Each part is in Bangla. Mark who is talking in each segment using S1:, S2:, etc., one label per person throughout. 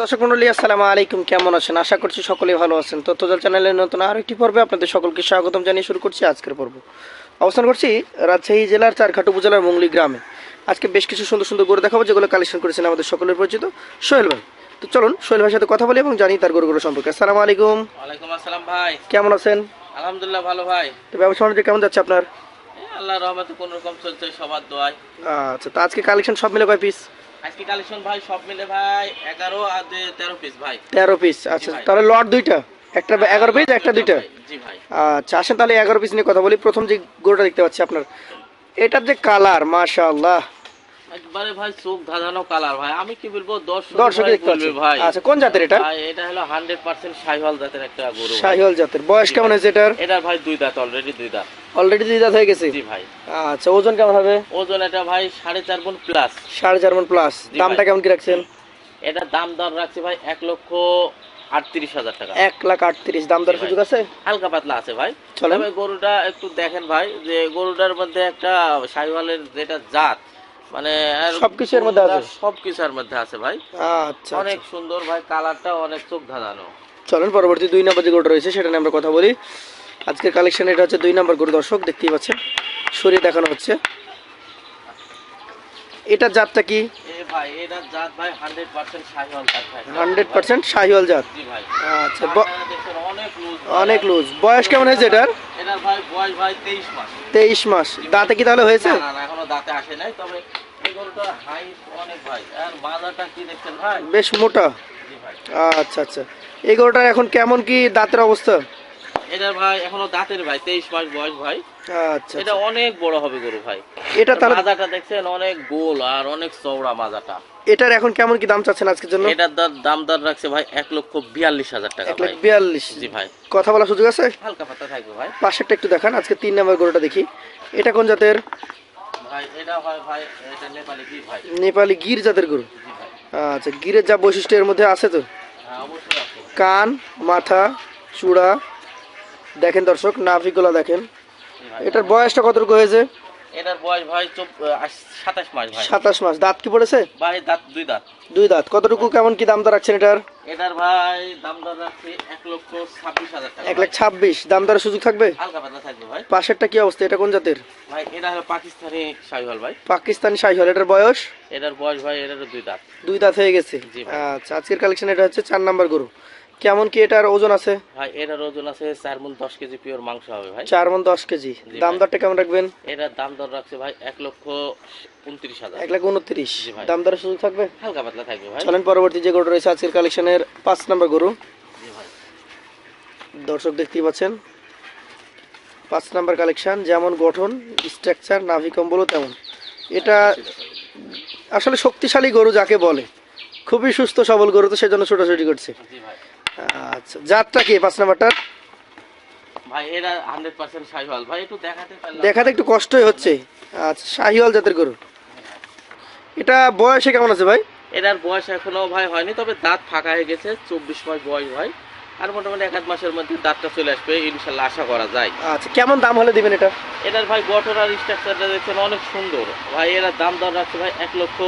S1: দর্শক মন্ডলী আসসালামু আলাইকুম। কেমন আছেন? আশা করছি সকলেই ভালো আছেন। তথ্যজাল চ্যানেলের নতুন আরও একটি পর্বে আপনাদের সকলকে স্বাগতম জানিয়ে শুরু করছি আজকের পর্ব। অবস্থান করছি রাজশাহী জেলার চারঘাট উপজেলার মঙ্গলি গ্রামে। আজকে বেশ কিছু সুন্দর সুন্দর গরু দেখাবো যেগুলো কালেকশন করেছেন আমাদের সকলের পরিচিত সোহেল ভাই। তো চলুন সোহেল ভাইয়ের সাথে কথা বলি এবং জানি তার গরুগুলো সম্পর্কে। আসসালামু আলাইকুম।
S2: ওয়ালাইকুম আসসালাম ভাই।
S1: কেমন আছেন?
S2: আলহামদুলিল্লাহ ভালো ভাই।
S1: তো ব্যবসা বাণিজ্য কেমন যাচ্ছে আপনার?
S2: আল্লাহর রহমতে কোন রকম চলছে সবার দোয়ায়।
S1: আচ্ছা তো আজকে কালেকশন সব মিলে কয় পিস
S2: আজকে কালেকশন ভাই সব মিলে ভাই এগারো আর দে- তেরো পিস ভাই।
S1: তেরো পিস আচ্ছা তাহলে লট দুইটা? একটা এগারো পিস একটা দুইটা
S2: জি ভাই।
S1: আচ্ছা আসেন তাহলে এগারো পিস নিয়ে কথা বলি। প্রথম যে গরুটা দেখতে পাচ্ছি আপনার এটার যে কালার মাশাআল্লাহ।
S2: একবারে ভাই চোখ ধাঁধানো কালার ভাই। আমি কি বলব দর্শক
S1: দর্শক
S2: ভাই
S1: দেখতে পাচ্ছি
S2: বলবে ভাই।
S1: আচ্ছা কোন জাতের এটা?
S2: এটা হলো হান্ড্রেড পার্সেন্ট সাইহল জাতের একটা গরু
S1: শাহিওয়াল জাতের। বয়স কেমন হয়েছে এটার?
S2: এটা ভাই দুই দাঁত অলরেডি দুই দাঁত।
S1: অলরেডি দুই দাঁত হয়ে গেছে?
S2: জি ভাই।
S1: আচ্ছা ওজন কেমন হবে?
S2: ওজন এটা ভাই প্লাস
S1: প্লাস দামটা কেমন কি রাখছেন?
S2: এটা দাম দর রাখছে ভাই এক লক্ষ আটত্রিশ হাজার টাকা।
S1: এক লাখ আটত্রিশ। দাম দর সুযোগ আছে?
S2: হালকা পাতলা আছে ভাই। তবে গরুটা একটু দেখেন ভাই যে গরুটার মধ্যে একটা সাইওয়ালের যেটা জাত মানে আর
S1: মধ্যে আছে?
S2: সবকিছুর মধ্যে আছে ভাই
S1: আচ্ছা
S2: অনেক
S1: আচ্ছা।
S2: সুন্দর ভাই কালারটা অনেক চোখ ধাঁধানো
S1: চলেন পরবর্তী দুই নম্বর যে গরুটা রয়েছে সেটা নিয়ে আমরা কথা বলি আজকের কালেকশন এটা হচ্ছে দুই নম্বর গরু দর্শক দেখতেই পাচ্ছেন শরীর দেখানো হচ্ছে এটা জাতটা কি
S2: হান্ড্রেড পার্সেন্ট
S1: শাহিওয়াল জাত আচ্ছা
S2: অনেক লুজ
S1: বয়স কেমন হয়েছে এটার
S2: এটার ভাই বয়স ভাই তেইশ মাস।
S1: তেইশ মাস। দাঁতে কি তাহলে হয়েছে?
S2: না না এখনও দাঁতে আসে নাই তবে এই হাইট অনেক ভাই। আর বাজারটা কি দেখছেন ভাই?
S1: বেশ মোটা। আচ্ছা আচ্ছা। এই গরুটার এখন কেমন কি দাঁতের অবস্থা?
S2: এটা ভাই এখনও দাঁতের ভাই তেইশ মাস বয়স ভাই।
S1: আচ্ছা
S2: এটা অনেক বড় হবে গরু ভাই।
S1: এটা তাহলে
S2: মাজাটা দেখছেন অনেক গোল আর অনেক চওড়া মাজাটা।
S1: এটার এখন কেমন কি দাম চাচ্ছেন আজকের জন্য?
S2: এটার দাম দাম দর রাখছে ভাই এক লক্ষ বিয়াল্লিশ হাজার টাকা
S1: এক লাখ বিয়াল্লিশ।
S2: জি ভাই।
S1: কথা বলার সুযোগ আছে?
S2: হালকা পাতা থাকবে ভাই।
S1: পাশেরটা একটু দেখান আজকে তিন নম্বর গরুটা দেখি। এটা কোন জাতের?
S2: ভাই এটা হয় ভাই এটা নেপালি কি ভাই।
S1: নেপালি গির জাতের গরু। আচ্ছা গিরের যা বৈশিষ্ট্য এর মধ্যে আছে তো?
S2: হ্যাঁ অবশ্যই আছে।
S1: কান মাথা চূড়া দেখেন দর্শক নাভিগুলা দেখেন। এটার বয়সটা কতটুকু হয়েছে?
S2: এটার বয়স ভাই সাতাশ মাস ভাই।
S1: সাতাশ মাস। দাঁত কি পড়েছে?
S2: ভাই দাঁত দুই দাঁত।
S1: দুই দাঁত। কতটুকু কেমন কি দাম দর রাখছেন এটার?
S2: এটার ভাই দাম দর রাখছে এক লক্ষ ছাব্বিশ হাজার টাকা
S1: এক লাখ ছাব্বিশ। দাম দরের সুযোগ থাকবে?
S2: হালকা পাতলা থাকবে ভাই।
S1: পাশেরটা কি অবস্থা? এটা কোন জাতের?
S2: ভাই এটা হলো পাকিস্তানি শাহিওয়াল ভাই।
S1: পাকিস্তানি শাহিওয়াল। এটার বয়স?
S2: এটার বয়স ভাই এটারও দুই দাঁত।
S1: দুই দাঁত হয়ে গেছে। আচ্ছা আজকের কালেকশন এটা হচ্ছে চার নাম্বার গরু। কেমন কি এটার ওজন আছে?
S2: ভাই এটার ওজন আছে চার মন দশ কেজি পিওর মাংস হবে ভাই।
S1: চার মন দশ কেজি। দাম দরটা কেমন রাখবেন?
S2: এটার দাম দর রাখছে ভাই এক লক্ষ উনত্রিশ হাজার।
S1: এক লাখ উনত্রিশ। দাম দরের সুযোগ থাকবে?
S2: হালকা পাতলা থাকবে ভাই।
S1: চলেন পরবর্তী যে গরুটা রয়েছে আজকের কালেকশনের পাঁচ নাম্বার গরু।
S2: জি ভাই।
S1: দর্শক দেখতেই পাচ্ছেন পাঁচ নাম্বার কালেকশন যেমন গঠন স্ট্রাকচার নাভি কম্বলও তেমন। এটা আসলে শক্তিশালী গরু যাকে বলে। খুবই সুস্থ সবল গরু তো সেজন্য ছোটাছুটি করছে।
S2: জি ভাই।
S1: আচ্ছা জাতটা কি পাঁচ নাম্বারটার?
S2: ভাই হান্ড্রেড পার্সেন্ট শাহিওয়াল। ভাই একটু দেখাতে পারলাম।
S1: দেখাতে একটু কষ্টই হচ্ছে। আচ্ছা শাহিওয়াল জাতের গরু। এটা বয়সে কেমন আছে ভাই?
S2: এটার বয়স এখনও ভাই হয়নি তবে দাঁত ফাঁকা হয়ে গেছে চব্বিশ মাস বয়স ভাই। আর মোটামুটি এক আধ মাসের মধ্যে দাঁতটা চলে আসবে ইনশাল্লাহ আশা করা যায়।
S1: আচ্ছা কেমন দাম হলে দিবেন এটা?
S2: এটার ভাই গঠন আর স্ট্রাকচারটা দেখছেন অনেক সুন্দর। ভাই এরা দাম দর রাখছে ভাই এক লক্ষ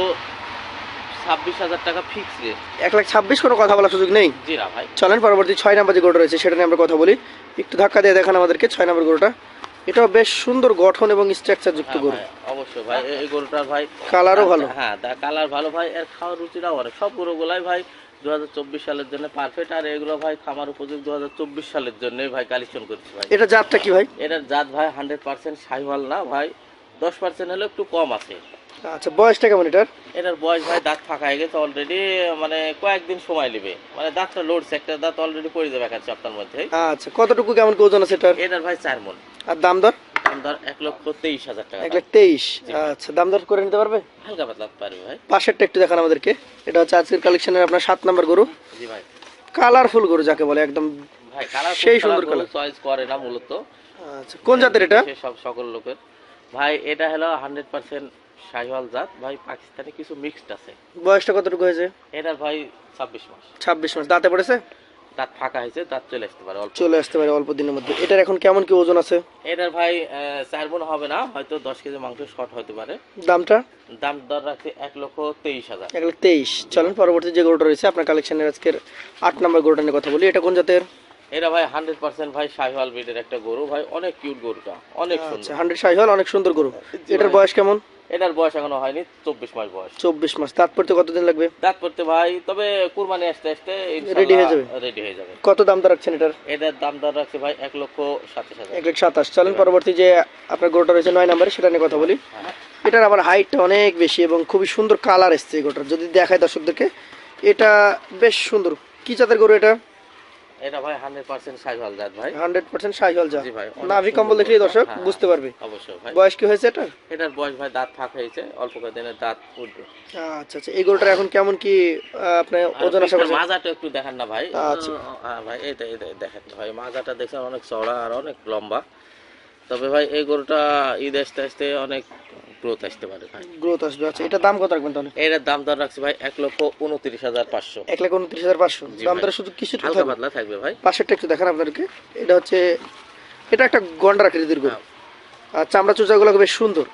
S2: ছাব্বিশ হাজার টাকা ফিক্স রেট
S1: এক লাখ ছাব্বিশ কোনো কথা বলার সুযোগ নেই?
S2: জি না ভাই।
S1: চলেন পরবর্তী ছয় নাম্বার যে গরুটা রয়েছে সেটা নিয়ে আমরা কথা বলি। একটু ধাক্কা দিয়ে দেখান আমাদেরকে ছয় নাম্বার গরুটা। এটাও বেশ সুন্দর গঠন এবং স্ট্রাকচার যুক্ত
S2: হ্যাঁ
S1: গরু।
S2: অবশ্যই ভাই এই- গরুটার ভাই
S1: কালারও ভালো।
S2: হ্যাঁ দা কালার ভালো ভাই এর খাওয়ার রুচিটাও অনেক। সব গরুগুলাই ভাই দু হাজার চব্বিশ সালের জন্য পারফেক্ট আর এগুলো ভাই খামার উপযোগী দু সালের জন্য ভাই কালেকশন করছি ভাই।
S1: এটা জাতটা কি ভাই?
S2: এটার জাত ভাই হান্ড্রেড পার্সেন্ট সাইওয়াল না ভাই। দশ পার্সেন্ট হলে একটু কম আছে।
S1: আচ্ছা বয়সটা কেমন এটার?
S2: এটার বয়স ভাই দাঁত ফাঁকা হয়ে গেছে অলরেডি মানে কয়েকদিন সময় নেবে। মানে দাঁতটা লড়ছে একটা দাঁত অলরেডি পড়ে যাবে এক সপ্তাহের মধ্যে।
S1: আচ্ছা কতটুকু কেমন ওজন আছে এটার?
S2: এটার ভাই চার মন।
S1: আর দাম দর?
S2: দাম ধর এক লক্ষ তেইশ হাজার টাকা।
S1: এক লাখ তেইশ। আচ্ছা দাম দর করে নিতে পারবে?
S2: হালকা পাতলা পারবে ভাই।
S1: পাশেরটা একটু দেখান আমাদেরকে। এটা হচ্ছে আজকের কালেকশনের আপনার সাত নাম্বার গরু।
S2: জি ভাই।
S1: কালারফুল গরু যাকে বলে একদম
S2: ভাই কালার
S1: সেই সুন্দর colour।
S2: চয়েস করে না মূলত।
S1: আচ্ছা কোন জাতের এটা?
S2: সব সকল লোকের। ভাই এটা হলো হান্ড্রেড পার্সেন্ট শাহিওয়াল জাত ভাই পাকিস্তানি কিছু মিক্সড আছে।
S1: বয়সটা কতটুকু হয়েছে?
S2: এটার ভাই ছাব্বিশ মাস।
S1: ছাব্বিশ মাস। দাঁতে পড়েছে?
S2: দাঁত ফাঁকা হয়েছে দাঁত চলে আসতে পারে অল্প।
S1: চলে আসতে পারে অল্প দিনের মধ্যে। এটার এখন কেমন কি ওজন আছে?
S2: এটার ভাই চার মন হবে না হয়তো দশ কেজি মাংস শর্ট হতে পারে।
S1: দামটা?
S2: দাম দর রাখছে এক লক্ষ তেইশ হাজার।
S1: এক লাখ তেইশ। চলেন পরবর্তী যে গরুটা রয়েছে আপনার কালেকশনের আজকের আট নম্বর গরুটা নিয়ে কথা বলি। এটা কোন জাতের?
S2: এটা ভাই হান্ড্রেড পার্সেন্ট ভাই শাহিওয়াল ব্রিডের একটা গরু। ভাই অনেক কিউট গরুটা অনেক
S1: আচ্ছা
S2: সুন্দর।
S1: হান্ড্রেড সাইহল অনেক সুন্দর গরু। এটার বয়স কেমন?
S2: এটার বয়স এখনও হয়নি চব্বিশ মাস বয়স।
S1: চব্বিশ মাস। দাঁত পড়তে কতদিন লাগবে?
S2: দাঁত পড়তে ভাই তবে কুরবানি আসতে আসতে
S1: রেডি হয়ে যাবে?
S2: রেডি হয়ে যাবে।
S1: কত দাম দর রাখছেন এটার?
S2: এটার দাম দর রাখছে ভাই এক লক্ষ সাতাশ হাজার।
S1: এক লক্ষ সাতাশ। চলেন পরবর্তী যে আপনার গরুটা রয়েছে নয় নম্বরে সেটা নিয়ে কথা বলি।
S2: হ্যাঁ।
S1: এটার আবার হাইটটা অনেক বেশি এবং খুবই সুন্দর কালার এসছে এই গরুটার। যদি দেখায় দর্শকদেরকে এটা বেশ সুন্দর। কি জাতের গরু এটা?
S2: এটা ভাই হান্ড্রেড পার্সেন্ট শাহিওয়াল জাত ভাই।
S1: হান্ড্রেড পার্সেন্ট সাইহল যা
S2: জি ভাই,
S1: নাভি কম্বল দেখলেই দর্শক
S2: হ্যাঁ,
S1: বুঝতে পারবে।
S2: অবশ্যই ভাই।
S1: বয়স কি হয়েছে এটা
S2: এটার বয়স ভাই দাঁত ফাঁক হয়েছে অল্প কয়েকদিনের দাঁত উঠবে।
S1: আচ্ছা আচ্ছা এই গরুটার এখন কেমন কি
S2: আর
S1: ওজন আশা করছেন?
S2: মাজাটা একটু দেখেন না ভাই।
S1: আচ্ছা।
S2: হ্যাঁ ভাই এটা এটা দেখেন ভাই মাজাটা দেখছেন অনেক চওড়া আর অনেক লম্বা। তবে ভাই এই গরুটা ঈদ আসতে আসতে অনেক গ্রোথ আসতে পারে ভাই।
S1: গ্রোথ আসবে আচ্ছা এটা দাম কত রাখবেন তাহলে?
S2: এটার দাম দর রাখছে ভাই এক লক্ষ উনত্রিশ হাজার পাঁচশো।
S1: এক লাখ উনত্রিশ হাজার পাঁচশো। দাম। দরে শুধু কিছু
S2: হালকা পাতলা থাকবে ভাই।
S1: পাশেরটা একটু দেখান আপনাদেরকে। এটা হচ্ছে এটা একটা গন্ডার আকৃতির গরু।
S2: হ্যাঁ।
S1: আর চামড়া চোচাগুলো বেশ সুন্দর।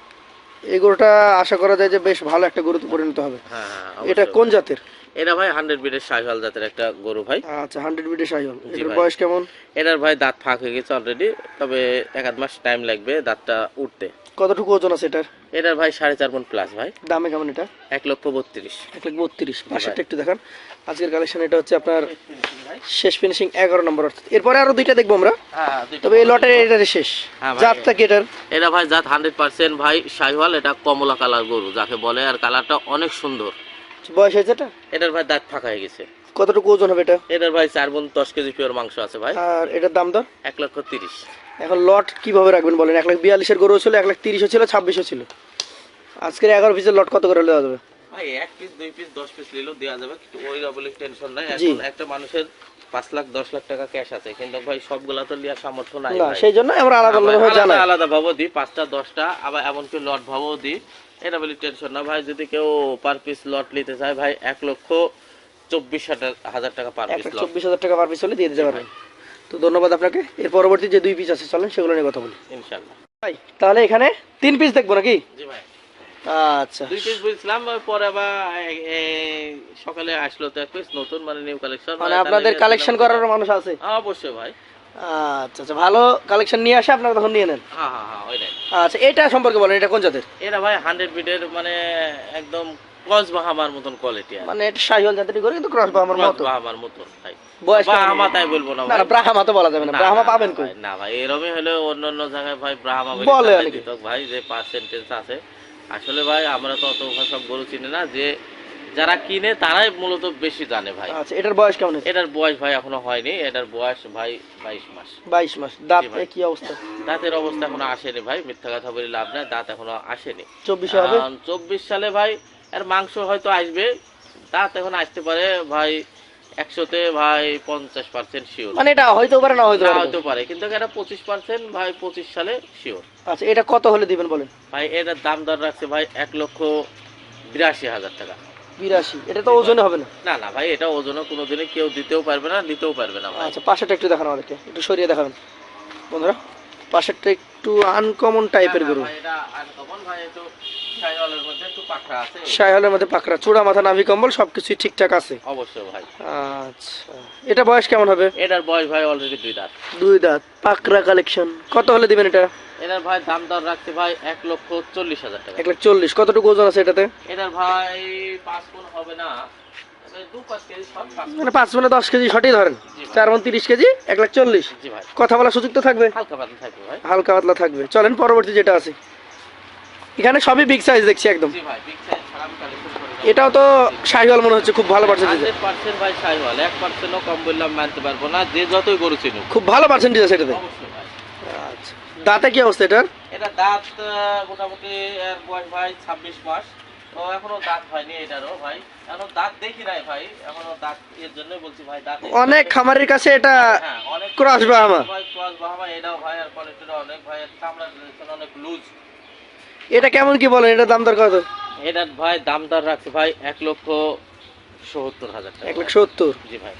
S1: এই গরুটা আশা করা যায় যে বেশ ভালো একটা গরুতে পরিণত হবে।
S2: হ্যাঁ হ্যাঁ
S1: এটা কোন জাতের?
S2: এটা ভাই হান্ড্রেড বিডের শাহিওয়াল জাতের একটা গরু ভাই।
S1: আচ্ছা হান্ড্রেড বিডে সাইহল এটার বয়স কেমন?
S2: এটার ভাই দাঁত ফাঁক হয়ে গেছে অলরেডি তবে এক আধ মাস টাইম লাগবে দাঁতটা উঠতে।
S1: কতটুকু ওজন আছে এটার?
S2: এটার ভাই সাড়ে চার মন প্লাস ভাই।
S1: দামে কেমন এটা?
S2: এক লক্ষ বত্রিশ।
S1: এক লক্ষ বত্রিশ। পাশেরটা একটু দেখান। আজকের কালেকশন এটা হচ্ছে আপনার শেষ ফিনিশিং এগারো নম্বর। অর্থাৎ এরপরে আরও দুইটা দেখব আমরা।
S2: হ্যাঁ
S1: তবে এই লটের এটারে শেষ।
S2: হ্যাঁ।
S1: জাতটা কি এটার?
S2: এটা ভাই জাত হান্ড্রেড পার্সেন্ট ভাই শাহিওয়াল এটা কমলা কালার গরু যাকে বলে। আর কালারটা অনেক সুন্দর।
S1: বয়স হয়েছে এটা?
S2: এটার ভাই দাঁত ফাঁকা হয়ে গেছে।
S1: কতটুকু ওজন হবে এটা?
S2: এটার ভাই চার বোন দশ কেজি পিওর মাংস আছে ভাই।
S1: আর এটার দাম দর?
S2: এক লক্ষ তিরিশ।
S1: এখন লট কীভাবে রাখবেন বলেন? এক লাখ বিয়াল্লিশের গরু ছিল এক লাখ তিরিশও ছিল ছাব্বিশও ছিল। আজকের এগারো পিসের লট কত করে দেওয়া যাবে?
S2: ভাই এক পিস দুই পিস দশ পিস নিলেও দেওয়া যাবে কিন্তু ওই বলে টেনশন নাই। এখন একটা মানুষের পাঁচ লাখ দশ লাখ টাকা ক্যাশ আছে কিন্তু ভাই সবগুলা তো নেওয়ার সামর্থ্য নাই
S1: সেই জন্য আমরা আলাদা আলাদা ভাবে
S2: আলাদা
S1: জানাই।
S2: আলাদা ভাবও দিই পাঁচটা দশটা আবার এমনকি লট ভাবও দিই। এটা বলি টেনশন না। ভাই যদি কেউ পার পিস লট নিতে চায় ভাই এক লক্ষ চব্বিশ হাজার- টাকা পার পিস
S1: চব্বিশ হাজার টাকা পার পিস হলে দিয়ে দিতে পারবেন। তো ধন্যবাদ আপনাকে। এর পরবর্তী যে দুই পিস আছে চলেন সেগুলো নিয়ে কথা বলি।
S2: ইনশাল্লাহ
S1: ভাই তাহলে এখানে তিন পিস দেখব নাকি?
S2: জি ভাই।
S1: আচ্ছা।
S2: দুই পিস বুঝলাম পরে আবার এ- এ- সকালে আসলো তো এক পিস নতুন মানে নিউ কালেকশন
S1: মানে আপনাদের কালেকশন করার মানুষ আছে?
S2: অবশ্যই ভাই।
S1: আচ্ছা আচ্ছা ভালো কালেকশন নিয়ে আসে আপনারা তখন নিয়ে নেন।
S2: হ্যাঁ হ্যাঁ হ্যাঁ ওইটাই
S1: আচ্ছা এটা সম্পর্কে বলেন এটা কোন জাতের?
S2: এরা ভাই হান্ড্রেড মানে একদম ক্রস বাহামার মতন কোয়ালিটি
S1: মানে এটা শাহিওয়াল জাতেরই করে কিন্তু ক্রস আমার মতো।
S2: বাহামার মতন ভাই
S1: বয়স
S2: বাহামা তাই বলব না
S1: না ব্রাহ্মা তো বলা যাবে না।
S2: না,
S1: ব্রাহ্মা পাবেন কই?
S2: না ভাই এরমই হলে অন্য অন্য জায়গায় ভাই ব্রাহ্মা বলে
S1: বলে
S2: চালাই
S1: অনেকে।
S2: দিত ভাই যে পার্সেন্টেজ আছে। আসলে ভাই আমরা তো অত সব গরু চিনি না যে যারা কিনে তারাই মূলত বেশি জানে ভাই।
S1: আচ্ছা এটার বয়স কেমন
S2: এটার বয়স ভাই এখনও হয়নি এটার বয়স ভাই বাইশ মাস।
S1: বাইশ মাস। দাঁত কি অবস্থা?
S2: দাঁতের অবস্থা এখনও আসেনি ভাই মিথ্যা কথা বলে লাভ নাই দাঁত এখনও আসেনি।
S1: চব্বিশে হবে?
S2: চব্বিশ সালে ভাই এর মাংস হয়তো আসবে। দাঁত এখন আসতে পারে ভাই একশোতে ভাই পঞ্চাশ পার্সেন্ট শিওর
S1: মানে এটা হয়তো পারে না হয়তো
S2: না
S1: পারে?
S2: কিন্তু এটা পঁচিশ পার্সেন্ট ভাই পঁচিশ সালে শিওর
S1: আচ্ছা এটা কত হলে দিবেন বলেন?
S2: ভাই এটার দাম দর রাখছে ভাই এক লক্ষ বিরাশি হাজার টাকা।
S1: বিরাশি এটা তো ওজনে হবে না?
S2: না না ভাই এটা ওজনও কোনোদিনই কেউ দিতেও পারবে না নিতেও পারবে না ভাই।
S1: আচ্ছা পাশেরটা একটু দেখান আমাদেরকে একটু সরিয়ে দেখাবেন। বন্ধুরা পাশেরটা একটু আনকমন টাইপের গরু।
S2: ভাই, এটা uncommon ভাই, একটু শাহিওয়ালের মধ্যে পাকড়া
S1: চূড়া মাথা নাভি কম্বল সবকিছুই ঠিকঠাক আছে?
S2: অবশ্যই ভাই।
S1: আচ্ছা এটা বয়স কেমন হবে?
S2: এটার বয়স ভাই অলরেডি দুই দাঁত।
S1: দুই দাঁত পাকড়া কালেকশন কত হলে দিবেন এটা?
S2: এটার ভাই দাম দর ভাই এক লক্ষ চল্লিশ হাজার টাকা।
S1: এক লাখ চল্লিশ কতটুকু ওজন আছে এটাতে?
S2: এটার ভাই পাঁচ কোন হবে না।
S1: মানে পাঁচ মানে দশ কেজি সঠিক ধরেন। চার মন তিরিশ কেজি এক লাখ চল্লিশ।
S2: জি ভাই।
S1: কথা বলার সুযোগ তো থাকবে।
S2: হালকা পাতলা থাকবে।
S1: চলেন পরবর্তী যেটা আছে। এখানে সবই বিগ সাইজ দেখছি একদম। এটাও তো শাহিওয়াল মনে হচ্ছে খুব ভালো পার্সেন্টেজ
S2: পার্সেন্ট ভাই সাইওয়াল এক পার্সেন্টও কম বললাম মানতে পারব না যে যতই গরু চিনুক।
S1: খুব ভালো পার্সেন্টেজ আছে এটাতে। আচ্ছা দাঁতে কি অবস্থা এটার?
S2: এটা দাঁত মোটামুটি এর বয়স ভাই ছাব্বিশ মাস। তো এখনও দাঁত হয়নি এটারও ভাই। এখনও দাঁত দেখি নাই ভাই এখনও দাঁত এর জন্য বলছি ভাই দাঁত
S1: অনেক খামারের কাছে এটা
S2: হ্যাঁ অনেক
S1: ক্রস বাহামা।
S2: ভাই ক্রস বাহামা এটাও ভাই আর কোয়ালিটিটা অনেক ভাই চামড়া অনেক লুজ
S1: এটা কেমন কি বলেন? এটা দাম দর কত?
S2: এটার ভাই দাম দর রাখছে ভাই এক লক্ষ সত্তর হাজার টাকা।
S1: এক লক্ষ সত্তর?
S2: জি ভাই।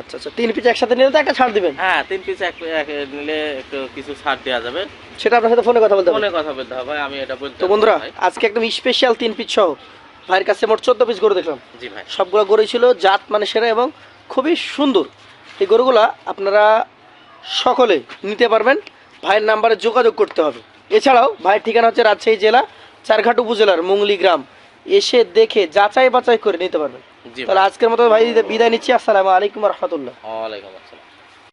S1: আচ্ছা আচ্ছা। তিন পিস একসাথে নিলে তো একটা ছাড় দিবেন।
S2: হ্যাঁ তিন পিস এক নিলে একটু কিছু ছাড় দেওয়া যাবে।
S1: সেটা আপনার সাথে ফোনে কথা বলতে
S2: ফোনে কথা বলতে হবে ভাই আমি এটা বলতে
S1: তো বন্ধুরা। আজকে একদম স্পেশাল তিন পিস সহ। ভাইয়ের কাছে মোট চোদ্দ পিস গরু দেখলাম।
S2: জি ভাই।
S1: সবগুলো গরু ছিল জাত মানে সেরা এবং খুবই সুন্দর। এই গরুগুলা আপনারা সকলে নিতে পারবেন। ভাইয়ের নাম্বারে যোগাযোগ করতে হবে। এছাড়াও ভাইয়ের ঠিকানা হচ্ছে রাজশাহী জেলা চারঘাট উপজেলার মুংলি গ্রাম। এসে দেখে যাচাই বাচাই করে নিতে পারবেন। তাহলে আজকের মতো ভাই বিদায় নিচ্ছি। আসসালামু আলাইকুম রহমতুল্লাহ।